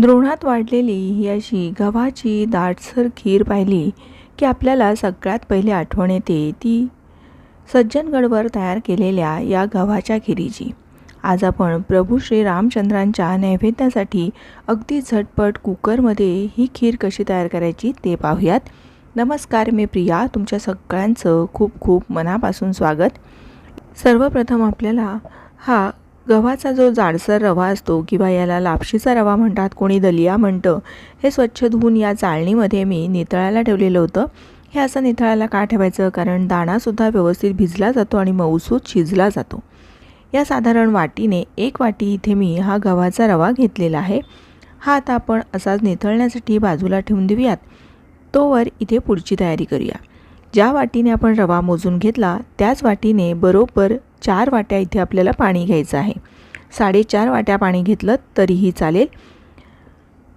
द्रोणात वाढलेली ही अशी गव्हाची दाटसर खीर पाहिली की आपल्याला सगळ्यात पहिले आठवण येते ती सज्जनगडवर तयार केलेल्या या गव्हाच्या खिरीची. आज आपण प्रभू श्री रामचंद्रांच्या नैवेद्यासाठी अगदी झटपट कुकरमध्ये ही खीर कशी तयार करायची ते पाहूयात. नमस्कार मी प्रिया तुमच्या सगळ्यांचं खूप खूप मनापासून स्वागत. सर्वप्रथम आपल्याला हा गव्हाचा जो जाडसर रवा असतो किंवा याला लापशीचा रवा म्हणतात कोणी दलिया म्हणतं हे स्वच्छ धुवून या चाळणीमध्ये मी नितळायला ठेवलेलं होतं. हे असं नितळायला का ठेवायचं? कारण दाणासुद्धा व्यवस्थित भिजला जातो आणि मऊसूत शिजला जातो. या साधारण वाटीने एक वाटी इथे मी हा गव्हाचा रवा घेतलेला आहे. हा आता आपण असाच निथळण्यासाठी बाजूला ठेवून देऊयात. तोवर इथे पुढची तयारी करूया. ज्या वाटीने आपण रवा मोजून घेतला त्याच वाटीने बरोबर चार वाट्या इथे आपल्याला पाणी घ्यायचं आहे. साडेचार वाट्या पाणी घेतलं तरीही चालेल.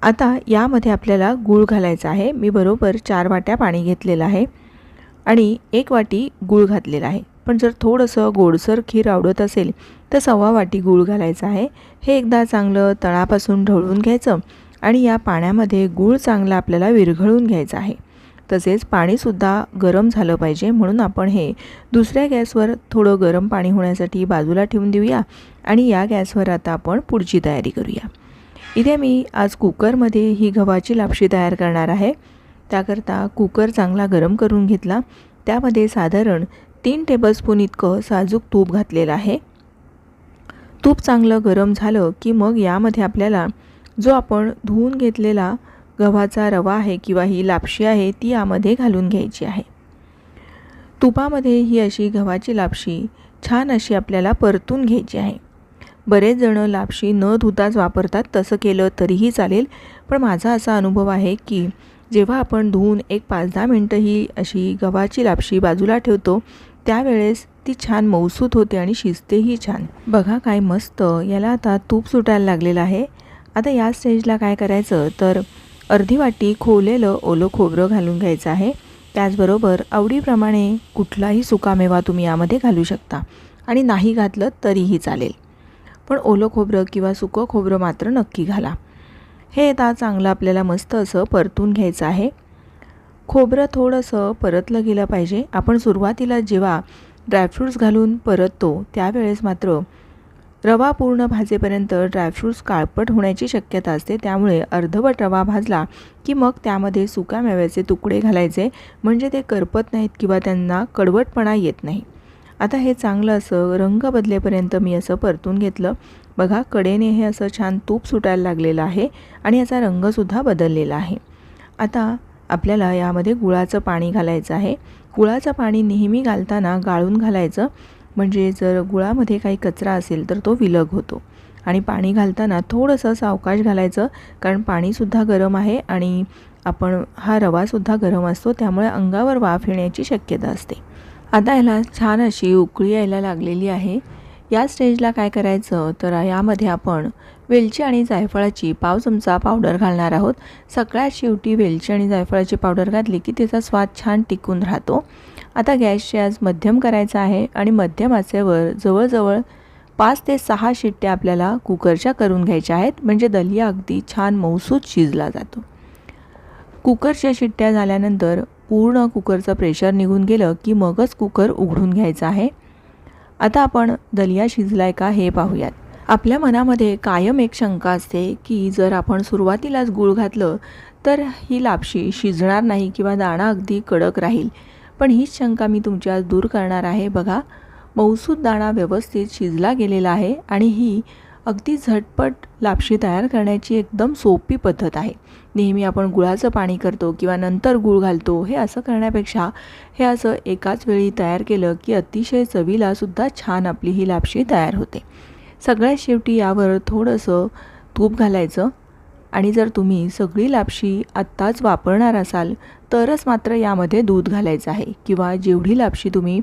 आता यामध्ये आपल्याला गूळ घालायचा आहे. मी बरोबर चार वाट्या पाणी घेतलेलं आहे आणि एक वाटी गूळ घातलेला आहे. पण जर थोडंसं गोडसर खीर आवडत असेल तर सव्वा वाटी गूळ घालायचं आहे. हे एकदा चांगलं तळापासून ढवळून घ्यायचं आणि या पाण्यामध्ये गूळ चांगला आपल्याला विरघळून घ्यायचं आहे. तसेच पाणीसुद्धा गरम झालं पाहिजे. म्हणून आपण हे दुसऱ्या गॅसवर थोडं गरम पाणी होण्यासाठी बाजूला ठेवून देऊया आणि या गॅसवर आता आपण पुढची तयारी करूया. इथे मी आज कुकरमध्ये ही गव्हाची लापशी तयार करणार आहे. त्याकरता कुकर चांगला गरम करून घेतला. त्यामध्ये साधारण तीन टेबलस्पून इतकं साजूक तूप घातलेलं आहे. तूप चांगलं गरम झालं की मग यामध्ये आपल्याला जो आपण धुवून घेतलेला गव्हाचा रवा आहे किंवा ही लापशी आहे ती यामध्ये घालून घ्यायची आहे. तुपामध्ये ही अशी गव्हाची लापशी छान अशी आपल्याला परतून घ्यायची आहे. बरेच जणं लापशी न धुताच वापरतात तसं केलं तरीही चालेल पण माझा असा अनुभव आहे की जेव्हा आपण धुवून एक पाच दहा मिनटं ही अशी गव्हाची लापशी बाजूला ठेवतो त्यावेळेस ती छान मौसूत होते आणि शिजतेही छान. बघा काय मस्त याला आता तूप सुटायला लागलेलं आहे. आता या स्टेजला काय करायचं? तर अर्धी वाटी खोवलेलं ओलं खोबरं घालून घ्यायचं आहे. त्याचबरोबर आवडीप्रमाणे कुठलाही सुकामेवा तुम्ही यामध्ये घालू शकता आणि नाही घातलं तरीही चालेल. पण ओलं खोबरं किंवा सुकं खोबरं मात्र नक्की घाला. हे आता चांगलं आपल्याला मस्त असं परतून घ्यायचं आहे. खोबरं थोडंसं परतलं गेलं पाहिजे. आपण सुरुवातीला जेव्हा ड्रायफ्रूट्स घालून परततो त्यावेळेस मात्र रवा पूर्ण भाजेपर्यंत ड्रायफ्रूट्स काळपट होण्याची शक्यता असते. त्यामुळे अर्धवट रवा भाजला की मग त्यामध्ये सुका मेव्याचे तुकडे घालायचे. म्हणजे ते करपत नाहीत किंवा त्यांना कडवटपणा येत नाही. आता हे चांगलं असं रंग बदलेपर्यंत मी असं परतून घेतलं. बघा कडेने हे असं छान तूप सुटायला लागलेलं आहे आणि याचा रंगसुद्धा बदललेला आहे. आता आपल्याला यामध्ये गुळाचं पाणी घालायचं आहे. गुळाचं पाणी नेहमी घालताना गाळून घालायचं. म्हणजे जर गुळामध्ये काही कचरा असेल तर तो विलग होतो. आणि पाणी घालताना थोडंसं सावकाश घालायचं कारण पाणीसुद्धा गरम आहे आणि आपण हा रवासुद्धा गरम असतो त्यामुळे अंगावर वाफ येण्याची शक्यता असते. आता याला छान अशी उकळी यायला लागलेली आहे. या स्टेजला काय करायचं? तर यामध्ये आपण वेलची आणि जायफळाची पाव चमचा पावडर घालणार आहोत. सगळ्यात शेवटी वेलची आणि जायफळाची पावडर घातली की त्याचा स्वाद छान टिकून राहतो. आता गॅसचे आज मध्यम करायचा आहे आणि मध्यम आचेवर जवळजवळ पाच ते सहा शिट्ट्या आपल्याला कुकरच्या करून घ्यायच्या आहेत. म्हणजे दलिया अगदी छान मौसूद शिजला जातो. कुकरच्या शिट्ट्या झाल्यानंतर पूर्ण कुकरचं प्रेशर निघून गेलं की मगच कुकर उघडून घ्यायचं आहे. आता आपण दलिया शिजलाय का हे पाहूयात. आपल्या मनामध्ये कायम एक शंका असते की जर आपण सुरुवातीलाच गूळ घातलं तर ही लापशी शिजणार नाही किंवा दाणा अगदी कडक राहील. पण हीच शंका मी तुमची आज दूर करणार आहे. बघा मौसूद दाणा व्यवस्थित शिजला गेलेला आहे आणि ही अगदी झटपट लापशी तयार करण्याची एकदम सोपी पद्धत आहे. नेहमी आपण गुळाचं पाणी करतो किंवा नंतर गूळ घालतो हे असं करण्यापेक्षा हे असं एकाच वेळी तयार केलं की अतिशय चवीलासुद्धा छान आपली ही लापशी तयार होते. सगळ्यात शेवटी यावर थोडंसं तूप घालायचं आणि जर तुम्ही सगळी लापशी आत्ताच वापरणार असाल तरच मात्र यामध्ये दूध घालायचं आहे. किंवा जेवढी लापशी तुम्ही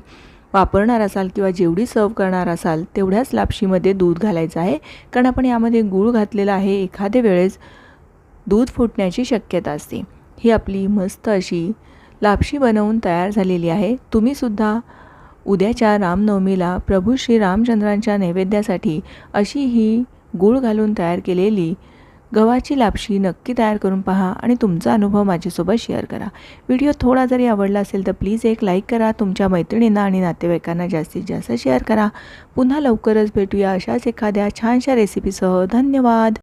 वापरणार असाल किंवा जेवढी सर्व करणार असाल तेवढ्याच लापशीमध्ये दूध घालायचं आहे. कारण आपण यामध्ये गूळ घातलेला आहे एखाद्या वेळेस दूध फुटण्याची शक्यता असते. ही आपली मस्त अशी लापशी बनवून तयार झालेली आहे. तुम्हीसुद्धा उद्याच्या रामनवमीला प्रभू श्री रामचंद्रांच्या नैवेद्यासाठी अशी ही गूळ घालून तयार केलेली गव्हाची लापशी नक्की तयार करून पहा आणि तुमचा अनुभव माझ्यासोबत शेअर करा. व्हिडिओ थोडा जरी आवडला असेल तर प्लीज एक लाईक करा तुमच्या मैत्रिणींना आणि नातेवाईकांना जास्तीत जास्त शेअर करा. पुन्हा लवकरच भेटूया अशाच एखाद्या छानशा रेसिपीसह. धन्यवाद!